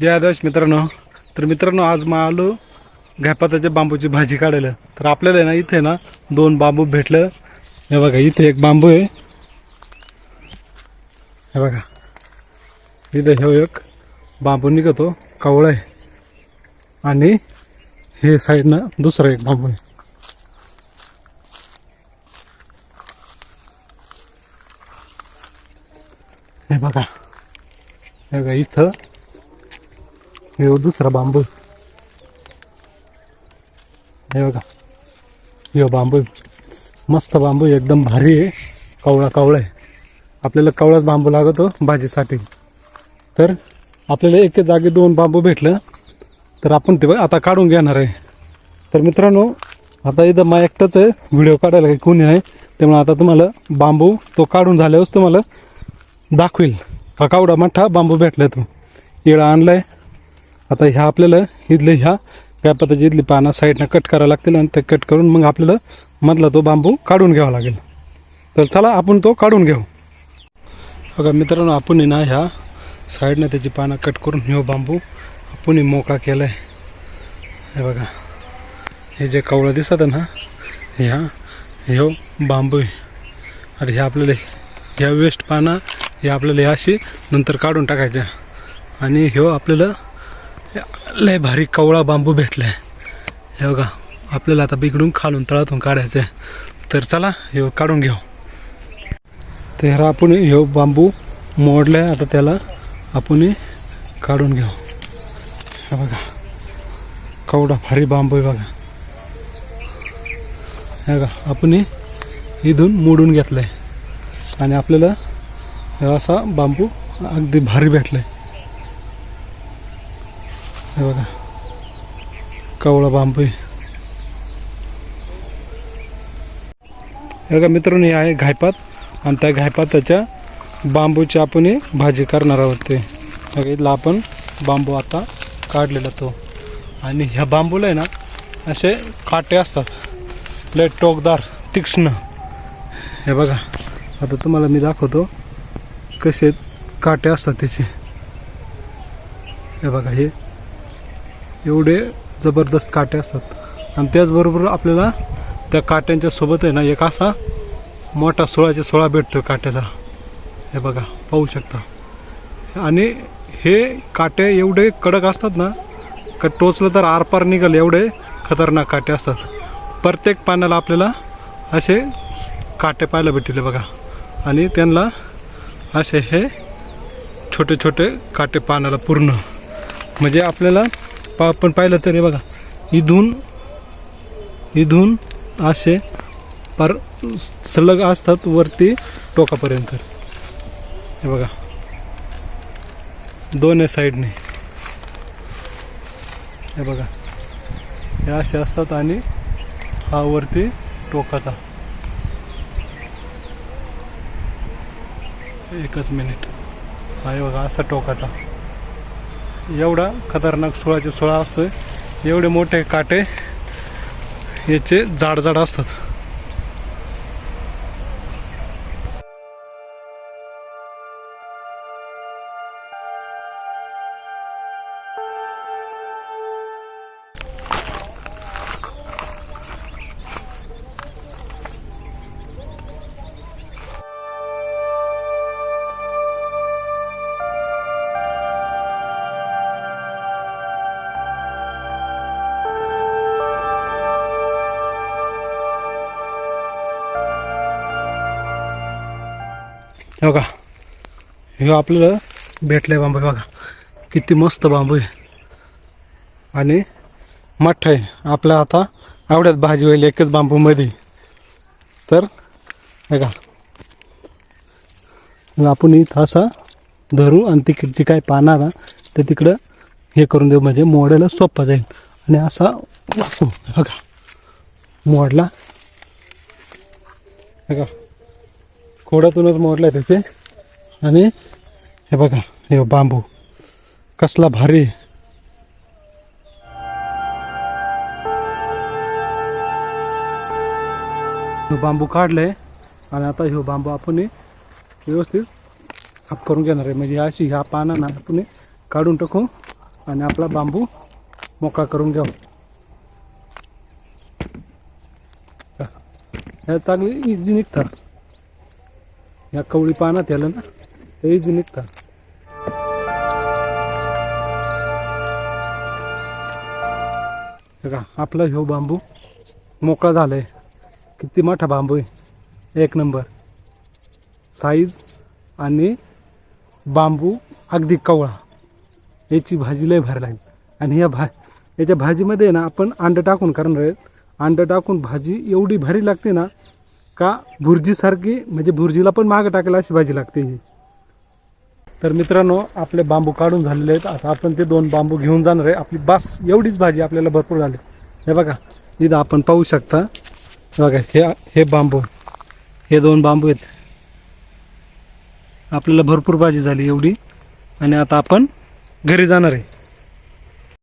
जय आदर्श मित्रांनो तर मित्रांनो आज मग आलो घापाताच्या बांबूची भाजी काढायला. तर आपल्याला आहे ना इथे ना दोन बांबू भेटलं. हे बघा इथे एक बांबू आहे. हे बघा. इथे हे एक बांबू निघतो कावळा आहे. आणि हे साईडनं दुसरा एक बांबू आहे. हे बघा. हे बघा इथं हे हो दुसरा बांबू. हे बघा. हे हो बांबू. मस्त बांबू एकदम भारी आहे. कवळा कवळा आहे. आपल्याला कवळाच बांबू लागतो हो, भाजीसाठी. तर आपल्याला एक जागी दोन बांबू भेटलं. तर आपण ते आता काढून घेणार आहे. तर मित्रांनो आता इथं मा एकटाच आहे. व्हिडिओ काढायला काही कोणी नाही. त्यामुळे आता तुम्हाला बांबू तो काढून झाल्यावरच तुम्हाला दाखवेल. का कावडा मोठा बांबू भेटला तो. येळा आणलाय. आता ह्या आपल्याला इथले ह्या व्यापाताची इथली पानं साईडनं कट करावं लागतील आणि ते कट करून मग आपल्याला मधला तो बांबू काढून घ्यावा लागेल. तर चला आपण तो काढून घेऊ. बघा मित्रांनो आपण ना ह्या साईडनं त्याची पानं कट करून ह्यो बांबू आपण मोकळा केला आहे हे बघा हे जे कवळं दिसत ना ह्या ह्यो बांबू आहे आता ह्या आपल्याला ह्या वेस्ट पानं हे आपल्याला अशी नंतर काढून टाकायच्या. आणि ह्यो आपल्याला लय भारी कवळा बांबू भेटलाय. हे बघा आपल्याला आता इकडून खालून तळातून काढायचं आहे तर चला हे काढून घेऊ. तर आपण हे बांबू मोडलाय आता त्याला आपण काढून घेऊ. हे बघा कवडा भारी बांबू आहे बघा. हे बघा आपण इथून मोडून घेतलं आहे आणि आपल्याला असा बांबू अगदी भारी भेटलाय. हे बघा. कवळा बांबू हे बघा मित्रांनो हे आहे घायपात. आणि त्या घायपाताच्या बांबूची आपण भाजी करणार आहोत ते. बघा इथला आपण बांबू आता काढलेला तो. आणि ह्या बांबूला आहे ना असे काटे असतात. लय टोकदार तीक्ष्ण. हे बघा आता तुम्हाला मी दाखवतो कसे काटे असतात त्याचे. हे बघा हे एवढे जबरदस्त काटे असतात. आणि त्याचबरोबर आपल्याला त्या काट्यांच्या सोबत आहे ना एक असा मोठा सोळाचे सोळा भेटतो काट्याचा. हे बघा पाहू शकता. आणि हे काटे एवढे कडक असतात ना का टोचलं तर आरपार निघाल एवढे खतरनाक काटे असतात. प्रत्येक पाण्याला आपल्याला असे काटे पाहायला भेटले बघा. आणि त्यांना असे हे छोटे छोटे काटे पाण्याला पूर्ण. म्हणजे आपल्याला पा आपण पाहिलं तरी बघा इथून इथून असे पार सलग असतात वरती टोकापर्यंत. हे बघा दोन्ही साईडने. हे बघा हे असे असतात आणि हा वरती टोकाचा. एकच मिनिट. हा हे बघा असा टोकाचा. एवढा खतरनाक सोळाचे सोळा असतोय. एवढे मोठे काटे याचे जाड जाड असतात. हे बघा. हे आपल्याला भेटलं आहे बांबू बघा. किती मस्त बांबू आहे. आणि मठ आहे. आपल्या आता आवड्यात भाजी होईल एकच बांबूमध्ये तर हे आपण इथं असा धरू आणि तिकडची काय पाना ना ते तिकडं हे करून देऊ. म्हणजे मोडायला सोपा जाईल. आणि असा वाकू हे बघा. मोडला. बघा. का खोडातूनच आहे त्याचे आणि हे बघा हे बांबू. कसला भारी. बांबू काढलाय आणि आता ह्यो बांबू आपण व्यवस्थित साफ करून घेणार आहे. म्हणजे अशी ह्या पानांना आपण काढून टाकू आणि आपला बांबू मोकळा करून घेऊ. का? चांगली इजी निघतात ह्या कवळी पानात याला ना ते जुनीच का? बघा आपला ह्यो हो बांबू मोकळा झालाय. किती मोठा बांबू आहे. एक नंबर. साईज आणि बांबू अगदी कवळा. याची भाजी लय भारी लागेल. आणि या भा याच्या भाजीमध्ये ना आपण अंडं टाकून करणार आहेत. अंडं टाकून भाजी एवढी भारी लागते ना का भुर्जीसारखी म्हणजे भुर्जीला पण मागं टाकायला अशी भाजी लागते ही. तर मित्रांनो आपले बांबू काढून झालेले आहेत. आता आपण ते दोन बांबू घेऊन जाणार आहे. आपली बास एवढीच भाजी आपल्याला भरपूर झाली. हे बघा इथं आपण पाहू शकता. बघा हे हे बांबू. हे दोन बांबू आहेत. आपल्याला भरपूर भाजी झाली एवढी. आणि आता आपण घरी जाणार आहे.